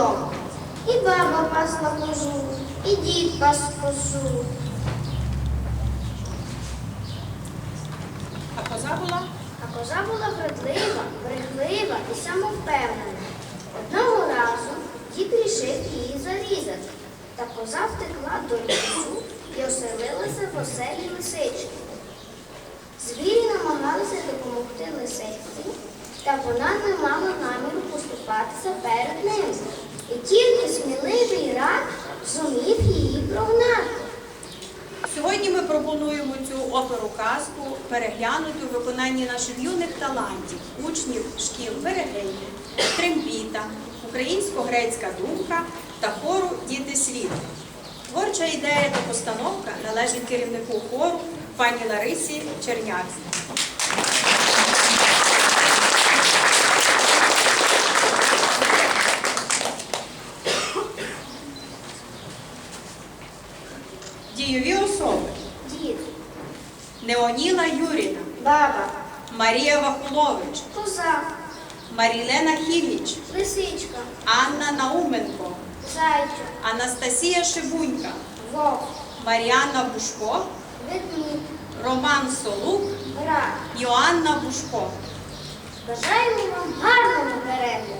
вдома. І баба пасла козу, і дід пас козу. А коза була? А коза була вродлива, бреглива і самовпевнена. Одного разу дід рішив її зарізати. Та коза втекла до лісу і оселилася в оселі лисички. Звірі намагалися допомогти лисичці, та вона не мала наміру поступатися перед ним. І тільки сміливий рак зумів її прогнати. Сьогодні ми пропонуємо цю оперу казку переглянути у виконанні наших юних талантів, учнів шкіл Берегині, Трембіта, Українсько-грецька думка та хору Діти світу. Творча ідея та постановка належить керівнику хору пані Ларисі Чернявській. Дійові особи Дід, Неоніла Юріна, баба, Марія Вахулович, коза, Марілена Хіліч, лисичка, Анна Науменко, зайчик, Анастасія Шибунька, вовк, Мар'яна Бушко, ведмідь, Роман Солук, рак. Йоанна Бушко. Бажаємо вам гарного перегляду.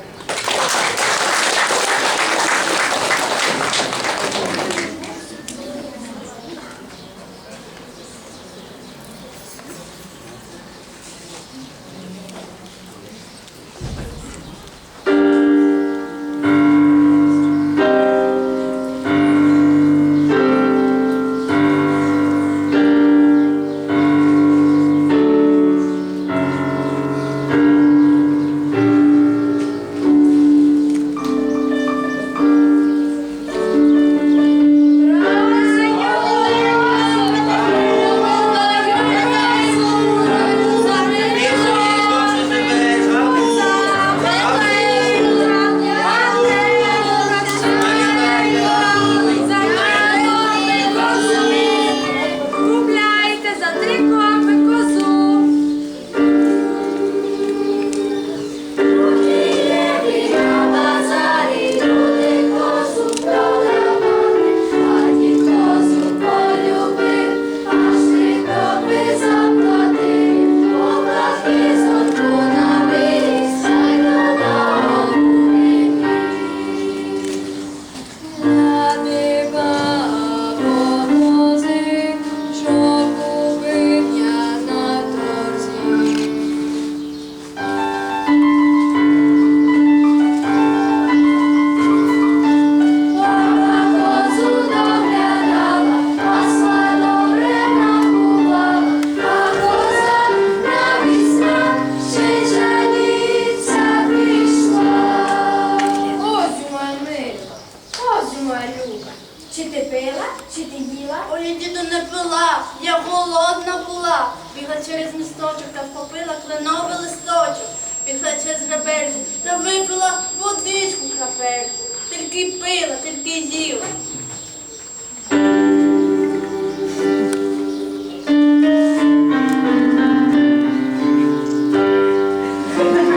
Amen.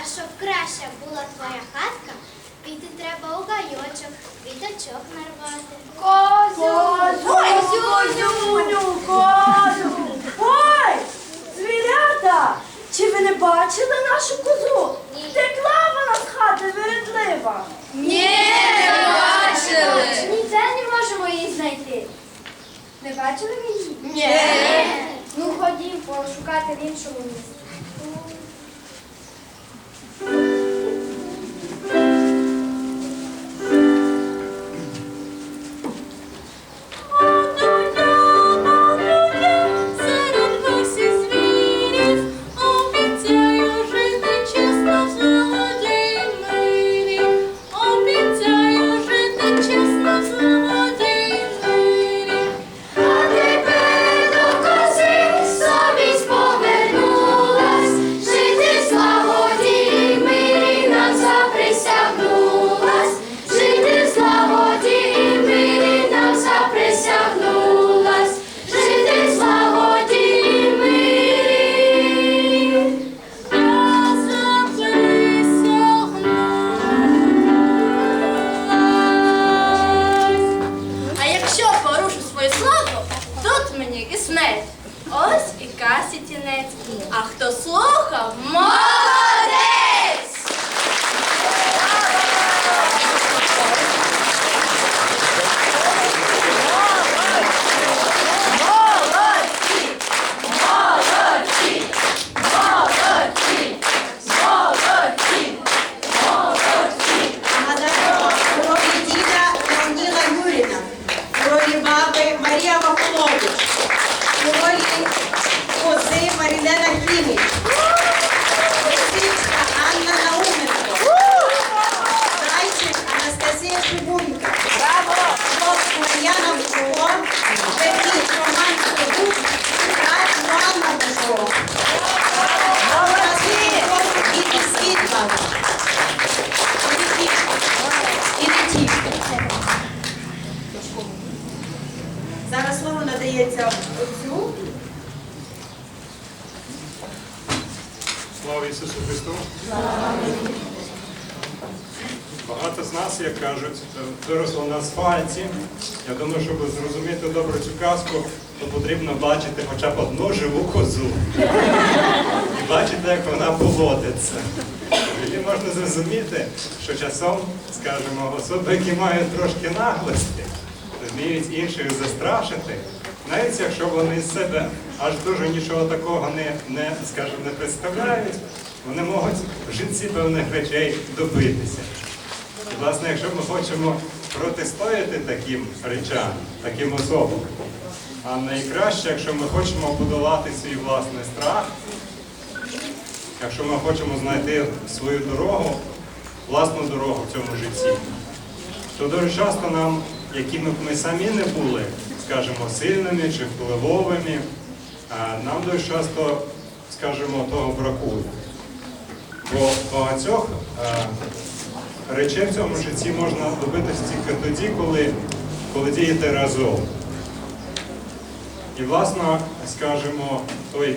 А щоб краще була твоя хатка, піти треба у гайочок, віточок нарвати. Козю! Ой, козюню, козю! Ой, звірята! Чи ви не бачили нашу козу? Ні. Текла вона з хати вередлива. Ні, не бачили. Ніде не можемо її знайти. Не бачили ви її? Ні. Ну ходім пошукати в іншому місці. Rony, José Marilena Jiménez. Виросло на асфальті. Я думаю, щоб зрозуміти добре цю казку, то потрібно бачити хоча б одну живу козу. І бачити, як вона поводиться. Тоді можна зрозуміти, що часом, скажімо, особи, які мають трошки наглості, вміють інших застрашити, навіть якщо вони з себе аж дуже нічого такого не, не, скажімо, не представляють, вони можуть в житті певних речей добитися. Власне, якщо ми хочемо протистояти таким речам, таким особам, а найкраще, якщо ми хочемо подолати свій власний страх, якщо ми хочемо знайти свою дорогу, власну дорогу в цьому житті, то дуже часто нам, якими б ми самі не були, скажімо, сильними чи впливовими, нам дуже часто, скажімо, того бракує. Бо багатьох речей в цьому житті можна добитися тільки тоді, коли, коли дієте разом. І, власне, скажімо, той